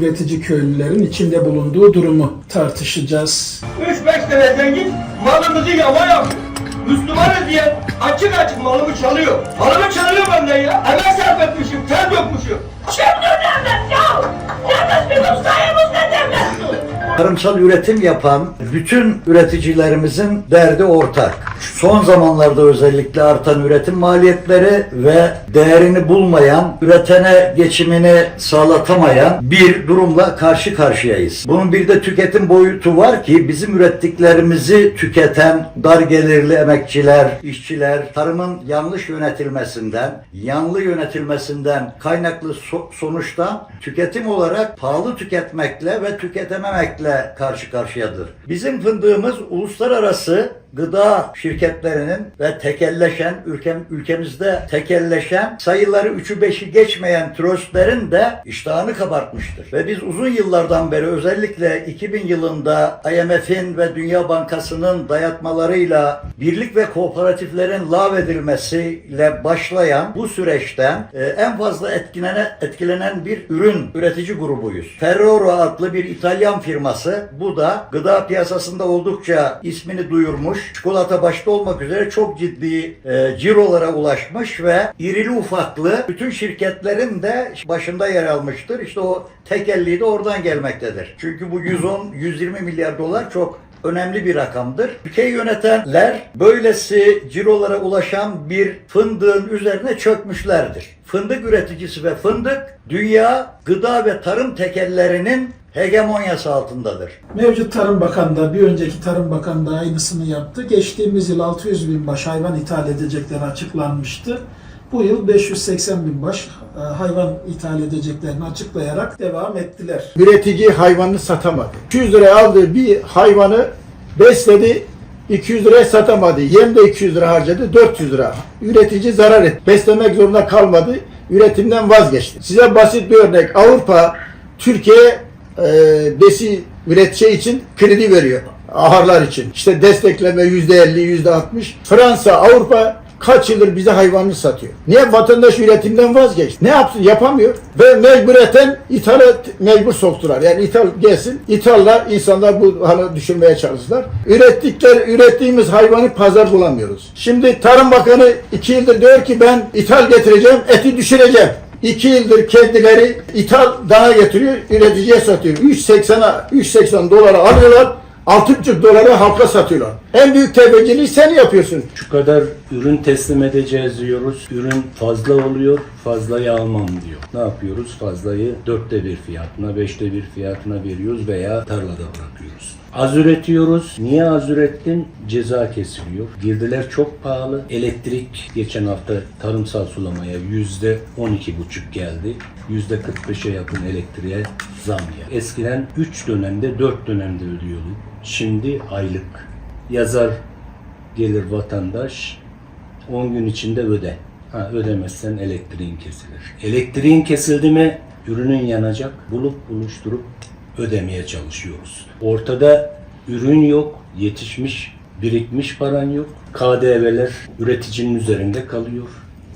üretici köylülerin içinde bulunduğu durumu tartışacağız. 3-5 tane zengin malımızı yama yapıyor. Müslümanız diye açık açık malımı çalıyor. Malımı çalıyor benden ya. Emek sarf etmişim, ter dökmüşüm. Şimdi devlet ya! Devlet bizim sayemizde devlettir. Tarımsal üretim yapan bütün üreticilerimizin derdi ortak. Son zamanlarda özellikle artan üretim maliyetleri ve değerini bulmayan, üretene geçimini sağlatamayan bir durumla karşı karşıyayız. Bunun bir de tüketim boyutu var ki bizim ürettiklerimizi tüketen dar gelirli emekçiler, işçiler tarımın yanlış yönetilmesinden, yanlı yönetilmesinden kaynaklı so- sonuçtan tüketim olarak pahalı tüketmekle ve tüketememekle karşı karşıyadır. Bizim fındığımız uluslararası gıda şirketlerinin ve tekelleşen ülkem, ülkemizde tekelleşen sayıları 3'ü 5'i geçmeyen tröstlerin de iştahını kabartmıştır. Ve biz uzun yıllardan beri özellikle 2000 yılında IMF'in ve Dünya Bankası'nın dayatmalarıyla birlik ve kooperatiflerin lağvedilmesiyle başlayan bu süreçten e, en fazla etkilenen, etkilenen bir ürün üretici grubuyuz. Ferrero adlı bir İtalyan firması bu da gıda piyasasında oldukça ismini duyurmuş. Çikolata başta olmak üzere çok ciddi e, cirolara ulaşmış ve irili ufaklı bütün şirketlerin de başında yer almıştır. İşte o tekelliği de oradan gelmektedir. Çünkü bu 110-120 milyar dolar çok önemli bir rakamdır. Ülkeyi yönetenler böylesi cirolara ulaşan bir fındığın üzerine çökmüşlerdir. Fındık üreticisi ve fındık dünya gıda ve tarım tekellerinin hegemonyası altındadır. Mevcut Tarım Bakanı da bir önceki Tarım Bakanı da aynısını yaptı. Geçtiğimiz yıl 600 bin baş hayvan ithal edecekleri açıklanmıştı. Bu yıl 580 bin baş e, hayvan ithal edeceklerini açıklayarak devam ettiler. üretici hayvanını satamadı. 200 liraya aldığı bir hayvanı besledi, 200 liraya satamadı. Yem de 200 lira harcadı, 400 lira. Üretici zarar etti. Beslemek zorunda kalmadı, üretimden vazgeçti. Size basit bir örnek. Avrupa, Türkiye e, besi üreteceği için kredi veriyor. Ahırlar için. İşte destekleme %50, %60. Fransa, Avrupa kaç yıldır bize hayvanını satıyor. Niye vatandaş üretimden vazgeçti? Ne yapsın? Yapamıyor. Ve mecburiyeten ithalat mecbur soktular. Yani ithal gelsin. İthalla insanlar bu hale düşürmeye çalıştılar. Ürettikleri, ürettiğimiz hayvanı pazar bulamıyoruz. Şimdi Tarım Bakanı iki yıldır diyor ki ben ithal getireceğim, eti düşüreceğim. İki yıldır kendileri ithal dana getiriyor, üreticiye satıyor. 3.80'a 3.80 dolara alıyorlar. 6,5 dolara halka satıyorlar. En büyük tebeciliği sen yapıyorsun. Şu kadar ürün teslim edeceğiz diyoruz. Ürün fazla oluyor, fazlayı almam diyor. Ne yapıyoruz? Fazlayı dörtte bir fiyatına, beşte bir fiyatına veriyoruz veya tarlada bırakıyoruz. Az üretiyoruz. Niye az ürettin? Ceza kesiliyor. Girdiler çok pahalı. Elektrik geçen hafta tarımsal sulamaya yüzde on iki buçuk geldi. Yüzde 45'e yakın elektriğe zam geldi. Eskiden 3 dönemde 4 dönemde ödüyorduk. Şimdi aylık. Yazar gelir vatandaş 10 gün içinde öde. Ha, ödemezsen elektriğin kesilir. Elektriğin kesildi mi ürünün yanacak. Bulup buluşturup ödemeye çalışıyoruz. Ortada ürün yok, yetişmiş, birikmiş paran yok. KDV'ler üreticinin üzerinde kalıyor.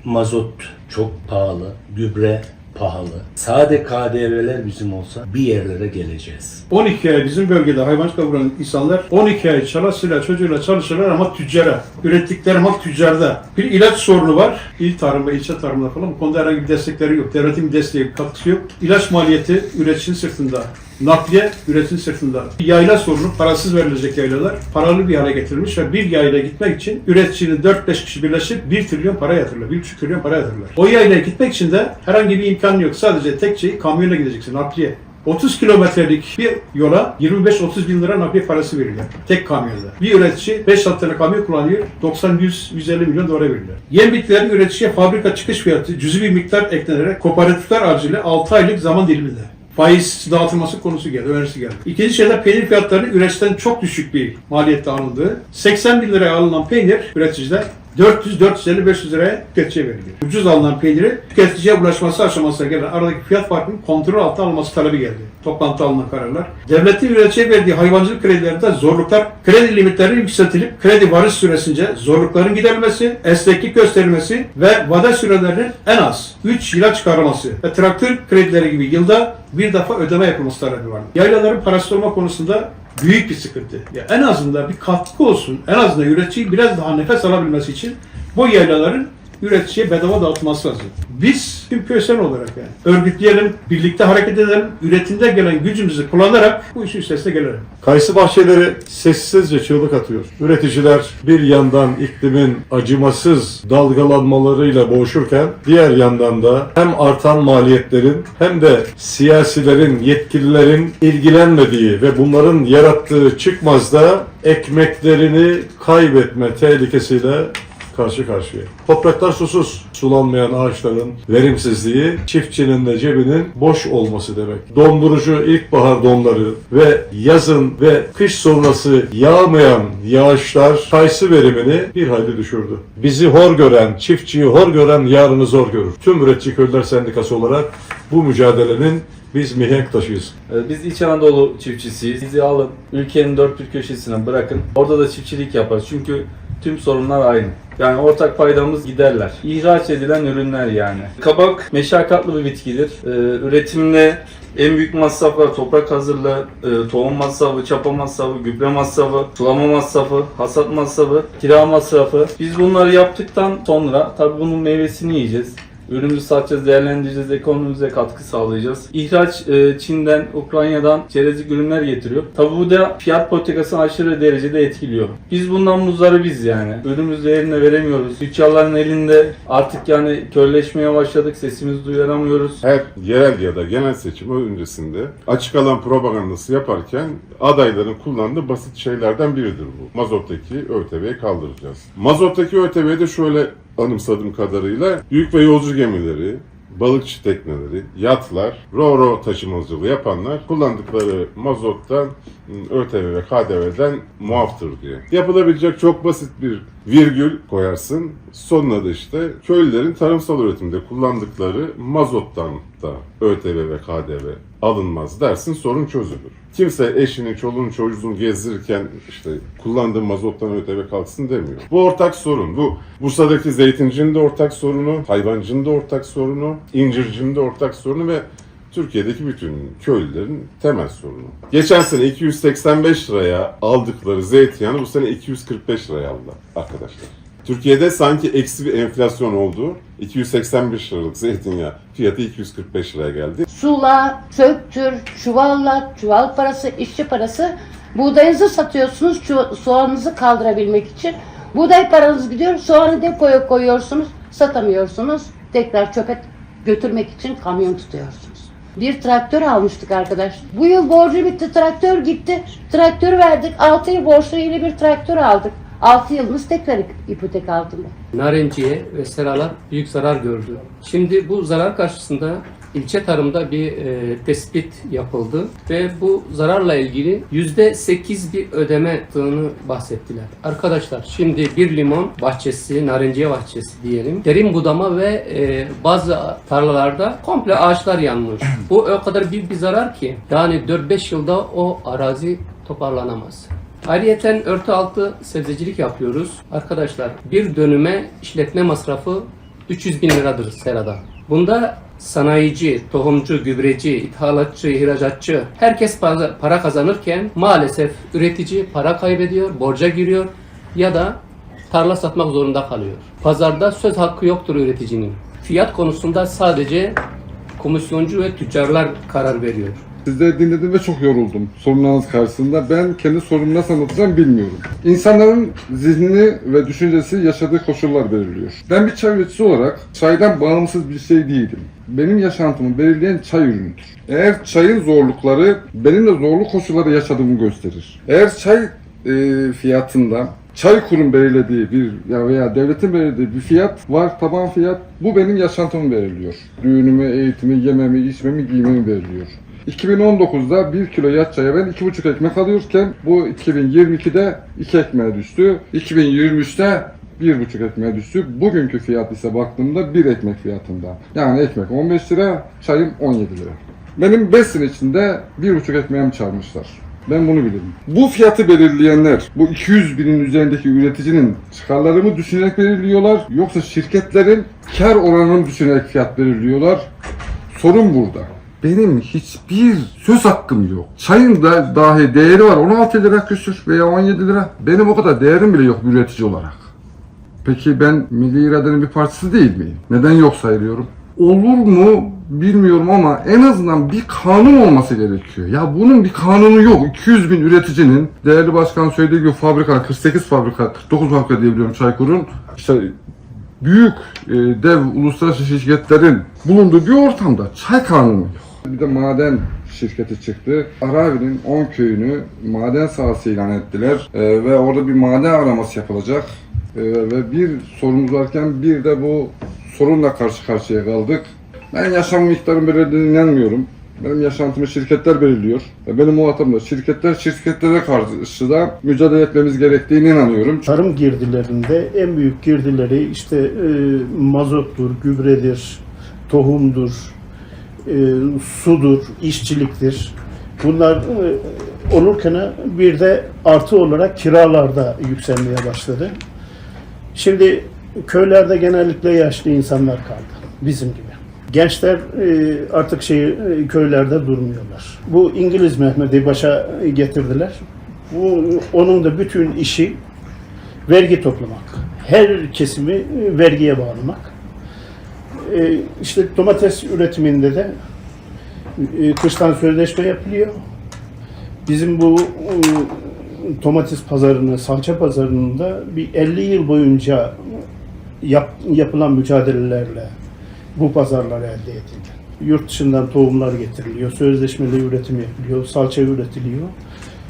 Mazot çok pahalı, gübre pahalı. Sade KDV'ler bizim olsa bir yerlere geleceğiz. 12 ay bizim bölgede hayvancılık kavuran insanlar 12 ay çalasıyla çocuğuyla çalışırlar ama tüccara. Ürettikleri mal tüccarda. Bir ilaç sorunu var. İl tarımda, ilçe tarımda falan. Bu konuda herhangi bir destekleri yok. Devletin bir desteği, katkısı yok. İlaç maliyeti üreticinin sırtında. Nakliye üreticinin sırtında. Yayla sorunu parasız verilecek yaylalar paralı bir hale getirilmiş ve bir yayla gitmek için üreticinin 4-5 kişi birleşip 1 trilyon para yatırırlar. 1,5 trilyon para yatırırlar. O yaylaya gitmek için de herhangi bir imkan yok. Sadece tek şey kamyona gideceksin, nakliye. 30 kilometrelik bir yola 25-30 bin lira nakliye parası veriliyor. Tek kamyonda. Bir üretici 5 tane kamyon kullanıyor. 90-100-150 milyon dolar veriliyor. Yem bitkilerin üreticiye fabrika çıkış fiyatı cüzi bir miktar eklenerek kooperatifler aracılığıyla 6 aylık zaman diliminde faiz dağıtılması konusu geldi, önerisi geldi. İkinci şeyde peynir fiyatlarının üreticiden çok düşük bir maliyette alındığı. 80 bin liraya alınan peynir üreticiler 400, 450, 500 liraya tüketiciye veriliyor. Ucuz alınan peyniri tüketiciye ulaşması aşamasına gelen aradaki fiyat farkının kontrol altına alınması talebi geldi. Toplantıda alınan kararlar. Devletin üreticiye verdiği hayvancılık kredilerinde zorluklar, kredi limitlerinin yükseltilip kredi varış süresince zorlukların giderilmesi, esneklik gösterilmesi ve vade sürelerinin en az 3 yıla çıkarılması ve traktör kredileri gibi yılda bir defa ödeme yapılması talebi vardı. Yaylaların parası olma konusunda büyük bir sıkıntı. Ya en azından bir katkı olsun. En azından üretici biraz daha nefes alabilmesi için bu yaylaların üreticiye bedava dağıtılması lazım. Biz tüm köysel olarak yani örgütleyelim, birlikte hareket edelim, üretimde gelen gücümüzü kullanarak bu işin üstesine gelelim. Kayısı bahçeleri sessizce çığlık atıyor. Üreticiler bir yandan iklimin acımasız dalgalanmalarıyla boğuşurken diğer yandan da hem artan maliyetlerin hem de siyasilerin, yetkililerin ilgilenmediği ve bunların yarattığı çıkmazda ekmeklerini kaybetme tehlikesiyle karşı karşıya. Topraklar susuz. Sulanmayan ağaçların verimsizliği çiftçinin de cebinin boş olması demek. Dondurucu ilkbahar donları ve yazın ve kış sonrası yağmayan yağışlar kayısı verimini bir hayli düşürdü. Bizi hor gören, çiftçiyi hor gören yarını zor görür. Tüm Üretici Köylüler Sendikası olarak bu mücadelenin biz mihenk taşıyız. Ee, Biz İç Anadolu çiftçisiyiz. Bizi alın ülkenin dört bir köşesine bırakın. Orada da çiftçilik yaparız. Çünkü tüm sorunlar aynı. Yani ortak paydamız giderler. İhraç edilen ürünler yani. Kabak meşakkatli bir bitkidir. Ee, üretimde en büyük masraflar toprak hazırlığı, e, tohum masrafı, çapa masrafı, gübre masrafı, sulama masrafı, hasat masrafı, kira masrafı. Biz bunları yaptıktan sonra tabii bunun meyvesini yiyeceğiz. Ürünümüzü satacağız, değerlendireceğiz, ekonomimize katkı sağlayacağız. İhraç e, Çin'den, Ukrayna'dan çerezlik ürünler getiriyor. Tabi da fiyat politikasını aşırı derecede etkiliyor. Biz bundan muzdaribiz yani. Ürünümüzü değerine veremiyoruz. Tüccarların elinde artık yani körleşmeye başladık, sesimizi duyuramıyoruz. her yerel ya da genel seçim öncesinde açık alan propagandası yaparken adayların kullandığı basit şeylerden biridir bu. Mazottaki ÖTV'yi kaldıracağız. Mazottaki ÖTV'yi de şöyle anımsadığım kadarıyla büyük ve yolcu gemileri, balıkçı tekneleri, yatlar, ro-ro taşımacılığı yapanlar kullandıkları mazottan, ÖTV ve KDV'den muaftır diye. Yapılabilecek çok basit bir virgül koyarsın. Sonuna da işte köylülerin tarımsal üretimde kullandıkları mazottan da ÖTV ve KDV alınmaz dersin sorun çözülür. Kimse eşini, çoluğunu, çocuğunu gezdirirken işte kullandığı mazottan ÖTV kalksın demiyor. Bu ortak sorun. Bu Bursa'daki zeytincinin de ortak sorunu, hayvancının da ortak sorunu, incircinin de ortak sorunu ve Türkiye'deki bütün köylülerin temel sorunu. Geçen sene 285 liraya aldıkları zeytinyağını bu sene 245 liraya aldılar arkadaşlar. Türkiye'de sanki eksi bir enflasyon oldu. 285 liralık zeytinyağı fiyatı 245 liraya geldi. Sula, söktür, çuvalla, çuval parası, işçi parası. Buğdayınızı satıyorsunuz soğanınızı kaldırabilmek için. Buğday paranız gidiyor, soğanı depoya koyuyorsunuz, satamıyorsunuz. Tekrar çöpe götürmek için kamyon tutuyorsunuz. Bir traktör almıştık arkadaş. Bu yıl borcu bitti, traktör gitti. Traktör verdik, 6 yıl borçlu yeni bir traktör aldık. 6 yılımız tekrar ipotek altında. narenciye ve seralar büyük zarar gördü. Şimdi bu zarar karşısında ilçe tarımda bir e, tespit yapıldı ve bu zararla ilgili yüzde sekiz bir ödeme yaptığını bahsettiler. Arkadaşlar şimdi bir limon bahçesi, narenciye bahçesi diyelim. Derin budama ve e, bazı tarlalarda komple ağaçlar yanmış. Bu o kadar büyük bir zarar ki yani 4-5 yılda o arazi toparlanamaz. Ayrıyeten örtü altı sebzecilik yapıyoruz. Arkadaşlar bir dönüme işletme masrafı 300 bin liradır serada. Bunda sanayici, tohumcu, gübreci, ithalatçı, ihracatçı herkes para, kazanırken maalesef üretici para kaybediyor, borca giriyor ya da tarla satmak zorunda kalıyor. Pazarda söz hakkı yoktur üreticinin. Fiyat konusunda sadece komisyoncu ve tüccarlar karar veriyor. Sizleri dinledim ve çok yoruldum sorunlarınız karşısında. Ben kendi sorunumu nasıl anlatacağım bilmiyorum. İnsanların zihnini ve düşüncesi yaşadığı koşullar belirliyor. Ben bir çay üreticisi olarak çaydan bağımsız bir şey değilim. Benim yaşantımı belirleyen çay ürünüdür. Eğer çayın zorlukları benim de zorlu koşulları yaşadığımı gösterir. Eğer çay e, fiyatında çay kurum belirlediği bir ya veya devletin belirlediği bir fiyat var, taban fiyat. Bu benim yaşantımı belirliyor. Düğünümü, eğitimi, yememi, içmemi, giymemi belirliyor. 2019'da 1 kilo yat çaya ben 2,5 ekmek alıyorken bu 2022'de 2 ekmeğe düştü. 2023'te 1,5 ekmeğe düştü. Bugünkü fiyat ise baktığımda 1 ekmek fiyatında. Yani ekmek 15 lira, çayım 17 lira. Benim 5 sene içinde 1,5 ekmeğimi çalmışlar. Ben bunu bilirim. Bu fiyatı belirleyenler, bu 200 binin üzerindeki üreticinin çıkarları mı düşünerek belirliyorlar, yoksa şirketlerin kar oranını düşünerek fiyat belirliyorlar? Sorun burada. Benim hiçbir söz hakkım yok. Çayın da dahi değeri var 16 lira küsür veya 17 lira. Benim o kadar değerim bile yok üretici olarak. Peki ben milli iradenin bir parçası değil miyim? Neden yok sayılıyorum? Olur mu bilmiyorum ama en azından bir kanun olması gerekiyor. Ya bunun bir kanunu yok. 200 bin üreticinin, değerli başkan söylediği gibi fabrika, 48 fabrika, 49 fabrika diyebiliyorum Çaykur'un. İşte büyük e, dev uluslararası şirketlerin bulunduğu bir ortamda çay kanunu yok. Bir de maden şirketi çıktı. Aravi'nin 10 köyünü maden sahası ilan ettiler E, ve orada bir maden araması yapılacak. E, ve bir sorunumuz varken bir de bu sorunla karşı karşıya kaldık. Ben yaşam miktarım belirlediğine inanmıyorum. Benim yaşantımı şirketler belirliyor. Benim muhatabım da şirketler, şirketlere karşı da mücadele etmemiz gerektiğine inanıyorum. Tarım girdilerinde en büyük girdileri işte e, mazottur, gübredir, tohumdur, e, sudur, işçiliktir. Bunlar e, olurken bir de artı olarak kiralarda yükselmeye başladı. Şimdi köylerde genellikle yaşlı insanlar kaldı bizim gibi. Gençler e, artık şey e, köylerde durmuyorlar. Bu İngiliz Mehmet'i başa getirdiler. Bu onun da bütün işi vergi toplamak. Her kesimi vergiye bağlamak. E, işte domates üretiminde de e, kıştan sözleşme yapılıyor. Bizim bu e, domates pazarını, salça pazarının da bir 50 yıl boyunca yap- yapılan mücadelelerle bu pazarlar elde edildi. Yurt dışından tohumlar getiriliyor, sözleşmeli üretim yapılıyor, salça üretiliyor.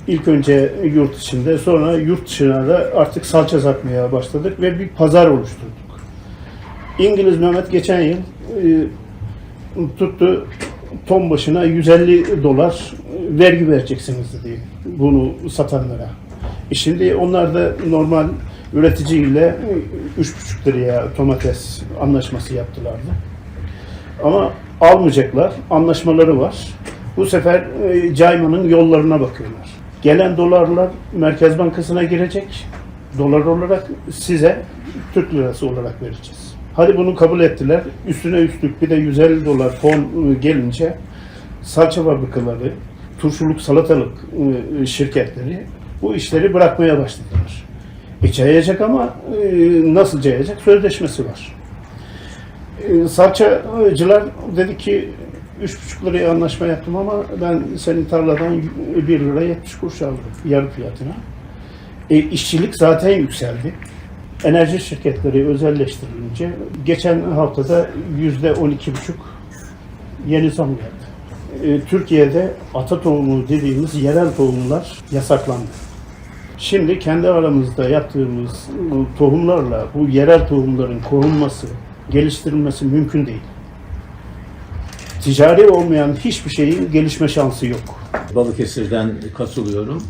İlk önce yurt içinde, sonra yurt dışına da artık salça satmaya başladık ve bir pazar oluşturduk. İngiliz Mehmet geçen yıl e, tuttu ton başına 150 dolar vergi vereceksiniz dedi bunu satanlara. E şimdi onlar da normal üreticiyle 3,5 liraya domates anlaşması yaptılardı. Ama almayacaklar. Anlaşmaları var. Bu sefer e, caymanın yollarına bakıyorlar. Gelen dolarlar Merkez Bankası'na girecek. Dolar olarak size Türk lirası olarak vereceğiz. Hadi bunu kabul ettiler. Üstüne üstlük bir de 150 dolar fon e, gelince salça fabrikaları, turşuluk salatalık e, şirketleri bu işleri bırakmaya başladılar. E cayacak ama e, nasıl cayacak? Sözleşmesi var. E, salçacılar dedi ki 3,5 liraya anlaşma yaptım ama ben senin tarladan 1 lira 70 kuruş aldım yarı fiyatına. E, işçilik zaten yükseldi. Enerji şirketleri özelleştirilince geçen haftada yüzde 12,5 yeni zam geldi. E, Türkiye'de ata tohumu dediğimiz yerel tohumlar yasaklandı. Şimdi kendi aramızda yaptığımız tohumlarla bu yerel tohumların korunması, geliştirilmesi mümkün değil. Ticari olmayan hiçbir şeyin gelişme şansı yok. Balıkesir'den katılıyorum.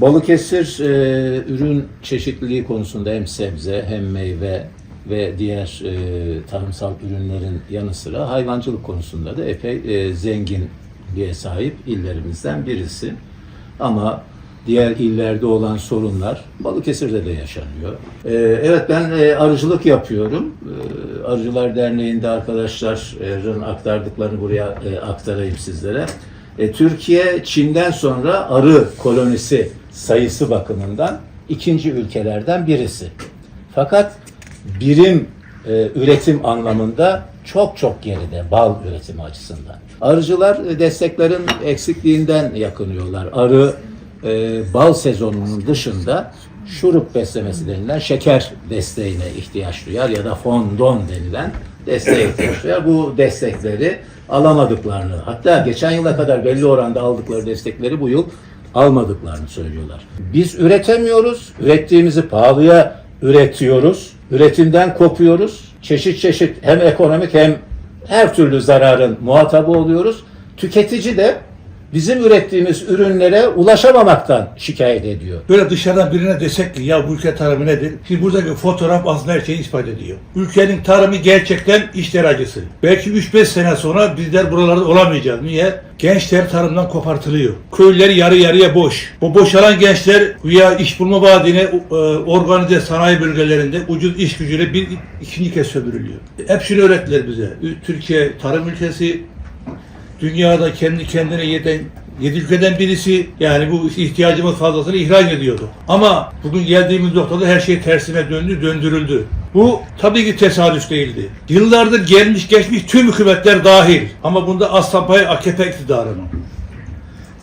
Balıkesir e, ürün çeşitliliği konusunda hem sebze hem meyve ve diğer e, tarımsal ürünlerin yanı sıra hayvancılık konusunda da epey e, zenginliğe sahip illerimizden birisi. Ama diğer illerde olan sorunlar Balıkesir'de de yaşanıyor. E, evet ben e, arıcılık yapıyorum. E, Arıcılar Derneği'nde arkadaşların aktardıklarını buraya e, aktarayım sizlere. E, Türkiye Çin'den sonra arı kolonisi sayısı bakımından ikinci ülkelerden birisi. Fakat birim e, üretim anlamında çok çok geride bal üretimi açısından. Arıcılar e, desteklerin eksikliğinden yakınıyorlar. Arı e, bal sezonunun dışında şurup beslemesi denilen şeker desteğine ihtiyaç duyar ya da fondon denilen desteğe ihtiyaç duyar. Bu destekleri alamadıklarını hatta geçen yıla kadar belli oranda aldıkları destekleri bu yıl almadıklarını söylüyorlar. Biz üretemiyoruz. Ürettiğimizi pahalıya üretiyoruz. Üretimden kopuyoruz. Çeşit çeşit hem ekonomik hem her türlü zararın muhatabı oluyoruz. Tüketici de bizim ürettiğimiz ürünlere ulaşamamaktan şikayet ediyor. Böyle dışarıdan birine desek ki ya bu ülke tarımı nedir? Şimdi buradaki fotoğraf aslında her şeyi ispat ediyor. Ülkenin tarımı gerçekten işler acısı. Belki 3-5 sene sonra bizler buralarda olamayacağız. Niye? Gençler tarımdan kopartılıyor. Köyler yarı yarıya boş. Bu boşalan gençler güya iş bulma vaadine e, organize sanayi bölgelerinde ucuz iş gücüyle bir ikinci kez sömürülüyor. Hep şunu öğrettiler bize. Türkiye tarım ülkesi, dünyada kendi kendine yeten yedi ülkeden birisi yani bu ihtiyacımız fazlasını ihraç ediyordu. Ama bugün geldiğimiz noktada her şey tersine döndü, döndürüldü. Bu tabii ki tesadüf değildi. Yıllardır gelmiş geçmiş tüm hükümetler dahil. Ama bunda aslan payı AKP iktidarının.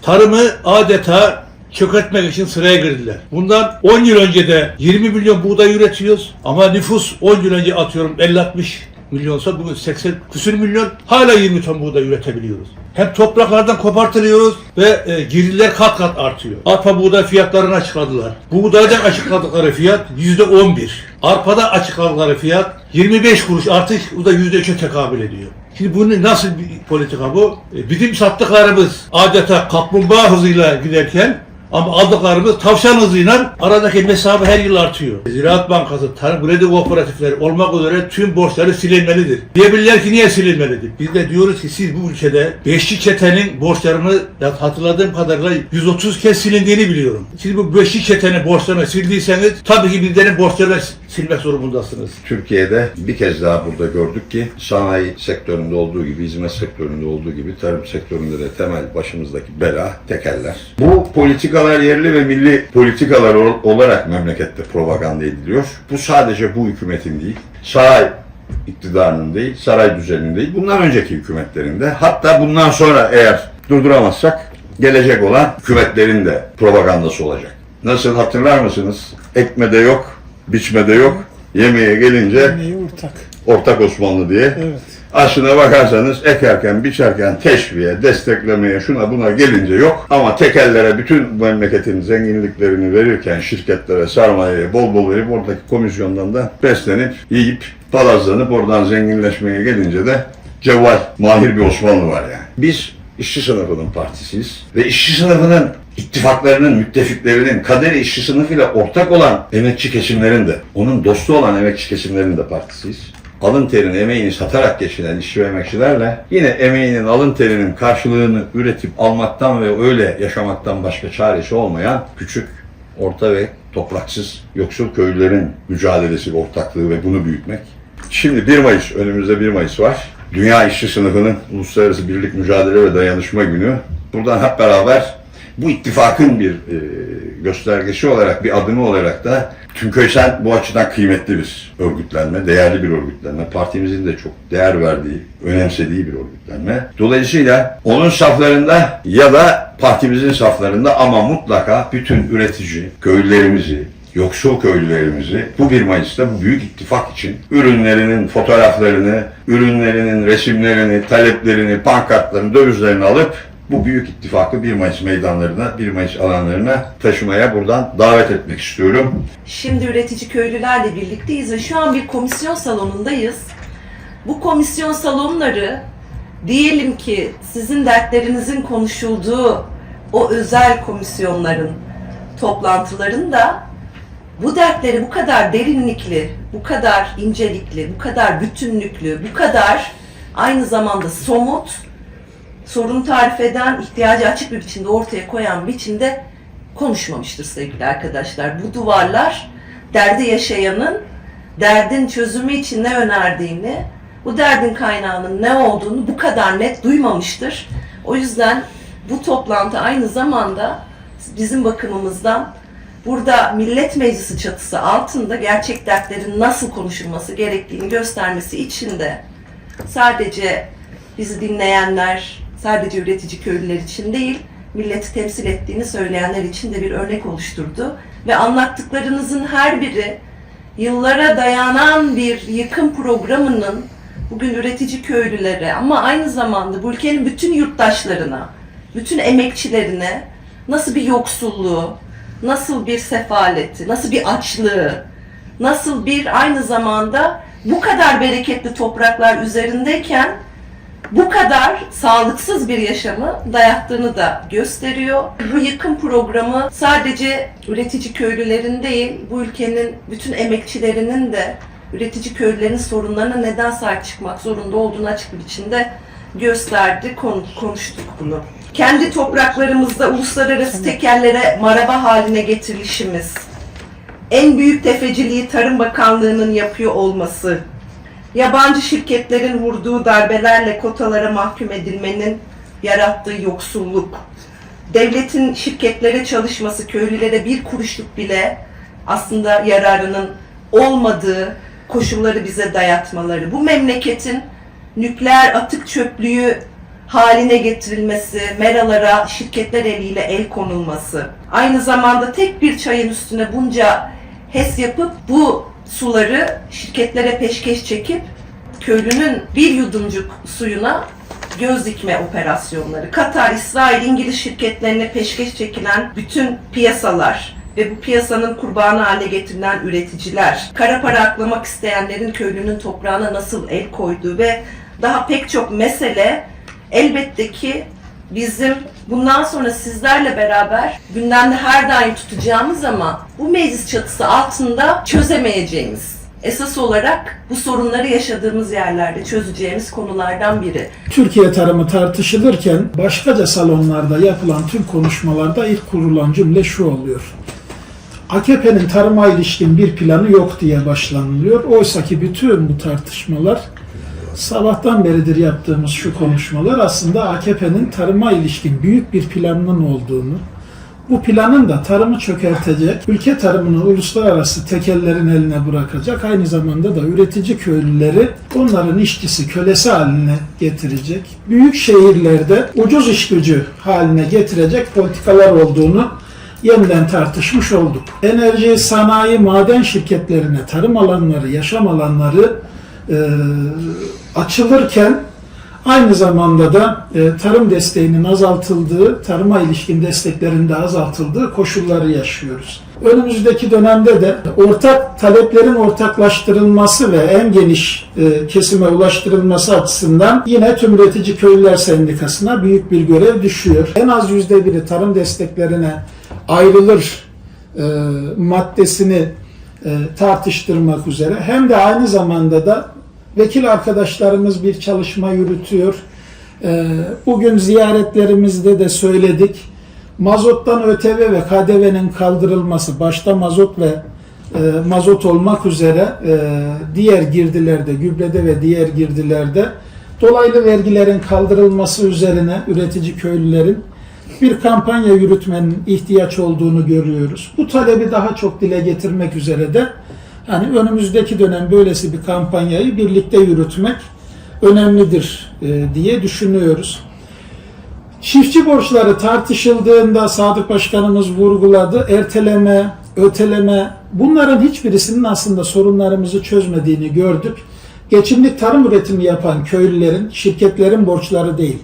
Tarımı adeta çökertmek için sıraya girdiler. Bundan 10 yıl önce de 20 milyon buğday üretiyoruz ama nüfus 10 yıl önce atıyorum 50-60 milyonsa bugün 80 küsür milyon hala 20 ton buğday üretebiliyoruz. Hem topraklardan kopartılıyoruz ve e, girdiler kat kat artıyor. Arpa buğday fiyatlarını açıkladılar. Buğdaydan açıkladıkları fiyat yüzde 11. Arpada açıkladıkları fiyat 25 kuruş artış bu da yüzde 3'e tekabül ediyor. Şimdi bunu nasıl bir politika bu? E, Bizim sattıklarımız adeta kaplumbağa hızıyla giderken ama aldıklarımız tavşan hızıyla aradaki mesafe her yıl artıyor. Ziraat Bankası, Tarım Kredi Kooperatifleri olmak üzere tüm borçları silinmelidir. Diyebilirler ki niye silinmelidir? Biz de diyoruz ki siz bu ülkede Beşli Çete'nin borçlarını hatırladığım kadarıyla 130 kez silindiğini biliyorum. Siz bu Beşli Çete'nin borçlarını sildiyseniz tabii ki bizlerin borçlarını silmek zorundasınız. Türkiye'de bir kez daha burada gördük ki sanayi sektöründe olduğu gibi, hizmet sektöründe olduğu gibi tarım sektöründe de temel başımızdaki bela tekeller. Bu politikalar yerli ve milli politikalar ol- olarak memlekette propaganda ediliyor. Bu sadece bu hükümetin değil, saray iktidarının değil, saray düzeninin değil, bundan önceki hükümetlerin de hatta bundan sonra eğer durduramazsak gelecek olan hükümetlerin de propagandası olacak. Nasıl hatırlar mısınız? Ekmede yok, biçmede yok, yemeğe gelince Yemeği ortak. ortak Osmanlı diye. Evet. Aslına bakarsanız ekerken, biçerken teşviğe, desteklemeye, şuna buna gelince yok. Ama tekellere bütün memleketin zenginliklerini verirken şirketlere, sermayeye bol bol verip oradaki komisyondan da beslenip, yiyip, palazlanıp oradan zenginleşmeye gelince de cevval, mahir bir Osmanlı var yani. Biz işçi sınıfının partisiyiz ve işçi sınıfının ittifaklarının, müttefiklerinin, kaderi işçi sınıfıyla ortak olan emekçi kesimlerin de, onun dostu olan emekçi kesimlerin de partisiyiz alın terini, emeğini satarak geçinen işçi ve emekçilerle yine emeğinin, alın terinin karşılığını üretip almaktan ve öyle yaşamaktan başka çaresi olmayan küçük, orta ve topraksız yoksul köylülerin mücadelesi ortaklığı ve bunu büyütmek. Şimdi 1 Mayıs, önümüzde 1 Mayıs var. Dünya İşçi Sınıfı'nın Uluslararası Birlik Mücadele ve Dayanışma Günü. Buradan hep beraber bu ittifakın bir e, göstergesi olarak, bir adımı olarak da Tümköysen bu açıdan kıymetli bir örgütlenme, değerli bir örgütlenme. Partimizin de çok değer verdiği, önemsediği bir örgütlenme. Dolayısıyla onun saflarında ya da partimizin saflarında ama mutlaka bütün üretici, köylülerimizi, yoksul köylülerimizi bu 1 Mayıs'ta bu büyük ittifak için ürünlerinin fotoğraflarını, ürünlerinin resimlerini, taleplerini, pankartlarını, dövizlerini alıp bu büyük ittifakı 1 Mayıs meydanlarına, 1 Mayıs alanlarına taşımaya buradan davet etmek istiyorum. Şimdi üretici köylülerle birlikteyiz ve şu an bir komisyon salonundayız. Bu komisyon salonları diyelim ki sizin dertlerinizin konuşulduğu o özel komisyonların toplantılarında bu dertleri bu kadar derinlikli, bu kadar incelikli, bu kadar bütünlüklü, bu kadar aynı zamanda somut, sorunu tarif eden, ihtiyacı açık bir biçimde ortaya koyan biçimde konuşmamıştır sevgili arkadaşlar. Bu duvarlar derdi yaşayanın derdin çözümü için ne önerdiğini, bu derdin kaynağının ne olduğunu bu kadar net duymamıştır. O yüzden bu toplantı aynı zamanda bizim bakımımızdan burada Millet Meclisi çatısı altında gerçek dertlerin nasıl konuşulması gerektiğini göstermesi için de sadece bizi dinleyenler, sadece üretici köylüler için değil, milleti temsil ettiğini söyleyenler için de bir örnek oluşturdu. Ve anlattıklarınızın her biri yıllara dayanan bir yıkım programının bugün üretici köylülere ama aynı zamanda bu ülkenin bütün yurttaşlarına, bütün emekçilerine nasıl bir yoksulluğu, nasıl bir sefaleti, nasıl bir açlığı, nasıl bir aynı zamanda bu kadar bereketli topraklar üzerindeyken bu kadar sağlıksız bir yaşamı dayattığını da gösteriyor. Bu yıkım programı sadece üretici köylülerin değil, bu ülkenin bütün emekçilerinin de üretici köylülerin sorunlarına neden sahip çıkmak zorunda olduğunu açık bir biçimde gösterdi, konu- konuştuk bunu. Kendi topraklarımızda uluslararası tekerlere maraba haline getirilişimiz, en büyük tefeciliği Tarım Bakanlığı'nın yapıyor olması, yabancı şirketlerin vurduğu darbelerle kotalara mahkum edilmenin yarattığı yoksulluk, devletin şirketlere çalışması, köylülere bir kuruşluk bile aslında yararının olmadığı koşulları bize dayatmaları, bu memleketin nükleer atık çöplüğü haline getirilmesi, meralara şirketler eliyle el konulması, aynı zamanda tek bir çayın üstüne bunca HES yapıp bu suları şirketlere peşkeş çekip köylünün bir yudumcuk suyuna göz dikme operasyonları, Katar, İsrail, İngiliz şirketlerine peşkeş çekilen bütün piyasalar ve bu piyasanın kurbanı haline getirilen üreticiler, kara para aklamak isteyenlerin köylünün toprağına nasıl el koyduğu ve daha pek çok mesele elbette ki bizim bundan sonra sizlerle beraber gündemde her daim tutacağımız ama bu meclis çatısı altında çözemeyeceğimiz esas olarak bu sorunları yaşadığımız yerlerde çözeceğimiz konulardan biri. Türkiye tarımı tartışılırken başkaca salonlarda yapılan tüm konuşmalarda ilk kurulan cümle şu oluyor. AKP'nin tarıma ilişkin bir planı yok diye başlanılıyor. Oysa ki bütün bu tartışmalar sabahtan beridir yaptığımız şu konuşmalar aslında AKP'nin tarıma ilişkin büyük bir planının olduğunu, bu planın da tarımı çökertecek, ülke tarımını uluslararası tekellerin eline bırakacak, aynı zamanda da üretici köylüleri onların işçisi, kölesi haline getirecek, büyük şehirlerde ucuz iş gücü haline getirecek politikalar olduğunu yeniden tartışmış olduk. Enerji, sanayi, maden şirketlerine tarım alanları, yaşam alanları e, açılırken aynı zamanda da e, tarım desteğinin azaltıldığı, tarıma ilişkin desteklerin de azaltıldığı koşulları yaşıyoruz. Önümüzdeki dönemde de ortak taleplerin ortaklaştırılması ve en geniş e, kesime ulaştırılması açısından yine tüm üretici köylüler sendikasına büyük bir görev düşüyor. En az yüzde biri tarım desteklerine ayrılır e, maddesini e, tartıştırmak üzere hem de aynı zamanda da vekil arkadaşlarımız bir çalışma yürütüyor. E, bugün ziyaretlerimizde de söyledik. Mazottan ÖTV ve KDV'nin kaldırılması, başta mazot ve e, mazot olmak üzere e, diğer girdilerde, gübrede ve diğer girdilerde dolaylı vergilerin kaldırılması üzerine üretici köylülerin bir kampanya yürütmenin ihtiyaç olduğunu görüyoruz. Bu talebi daha çok dile getirmek üzere de yani önümüzdeki dönem böylesi bir kampanyayı birlikte yürütmek önemlidir e, diye düşünüyoruz. Çiftçi borçları tartışıldığında Sadık Başkanımız vurguladı. Erteleme, öteleme bunların hiçbirisinin aslında sorunlarımızı çözmediğini gördük. Geçimlik tarım üretimi yapan köylülerin, şirketlerin borçları değil.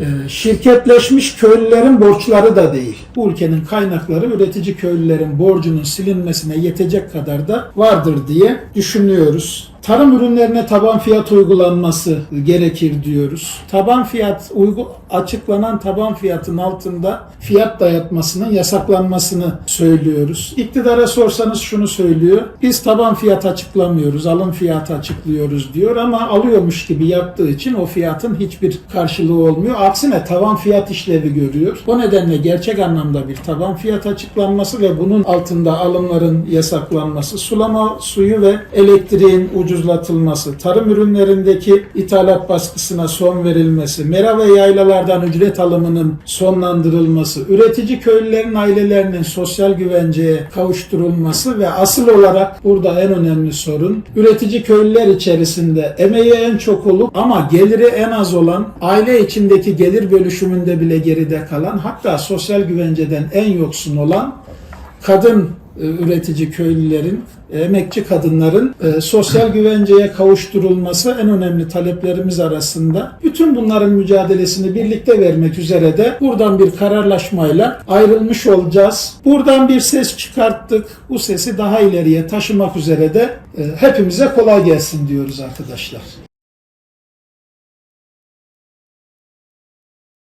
Ee, şirketleşmiş köylülerin borçları da değil. Bu ülkenin kaynakları üretici köylülerin borcunun silinmesine yetecek kadar da vardır diye düşünüyoruz. Tarım ürünlerine taban fiyat uygulanması gerekir diyoruz. Taban fiyat uygu açıklanan taban fiyatın altında fiyat dayatmasının yasaklanmasını söylüyoruz. İktidara sorsanız şunu söylüyor. Biz taban fiyat açıklamıyoruz, alım fiyatı açıklıyoruz diyor ama alıyormuş gibi yaptığı için o fiyatın hiçbir karşılığı olmuyor. Aksine tavan fiyat işlevi görüyor. O nedenle gerçek anlamda bir taban fiyat açıklanması ve bunun altında alımların yasaklanması, sulama suyu ve elektriğin ucuzlatılması, tarım ürünlerindeki ithalat baskısına son verilmesi, mera ve yaylalardan ücret alımının sonlandırılması, üretici köylülerin ailelerinin sosyal güvenceye kavuşturulması ve asıl olarak burada en önemli sorun üretici köylüler içerisinde emeği en çok olup ama geliri en az olan aile içindeki gelir bölüşümünde bile geride kalan hatta sosyal güvenceden en yoksun olan kadın üretici köylülerin, emekçi kadınların e, sosyal güvenceye kavuşturulması en önemli taleplerimiz arasında. Bütün bunların mücadelesini birlikte vermek üzere de buradan bir kararlaşmayla ayrılmış olacağız. Buradan bir ses çıkarttık. Bu sesi daha ileriye taşımak üzere de e, hepimize kolay gelsin diyoruz arkadaşlar.